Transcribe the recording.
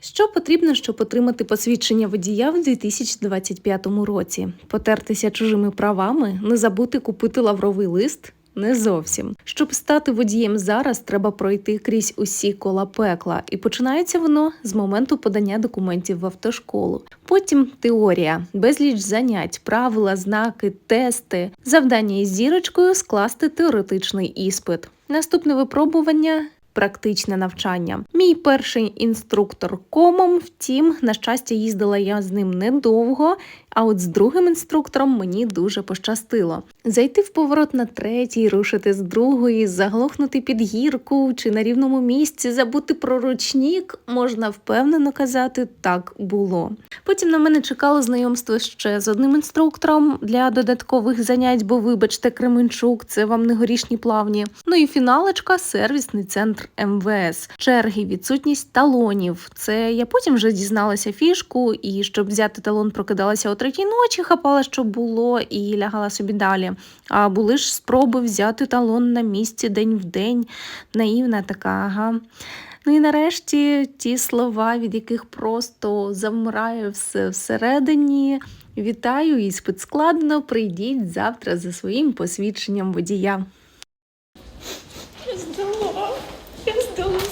Що потрібно, щоб отримати посвідчення водія в 2025 році? Потертися чужими правами, не забути купити лавровий лист? Не зовсім. Щоб стати водієм зараз, треба пройти крізь усі кола пекла, і починається воно з моменту подання документів в автошколу. Потім теорія, безліч занять, правила, знаки, тести, завдання із зірочкою скласти теоретичний іспит. Наступне випробування практичне навчання. Мій перший інструктор комом, втім, на щастя, їздила я з ним недовго. А от з другим інструктором мені дуже пощастило. Зайти в поворот на третій, рушити з другої, заглохнути під гірку чи на рівному місці, забути про ручник, можна впевнено казати, так було. Потім на мене чекало знайомство ще з одним інструктором для додаткових занять, бо, вибачте, Кременчук, це вам не горішні плавні. Ну і фіналочка сервісний центр МВС. Черги, відсутність талонів. Це я потім вже дізналася фішку, і щоб взяти талон, прокидалася о третій ночі, хапала, що було, і лягала собі далі. А були ж спроби взяти талон на місці день в день. Наївна така, ага. Ну і нарешті ті слова, від яких просто завмирає все всередині. Вітаю, іспит складно. Прийдіть завтра за своїм посвідченням водія. so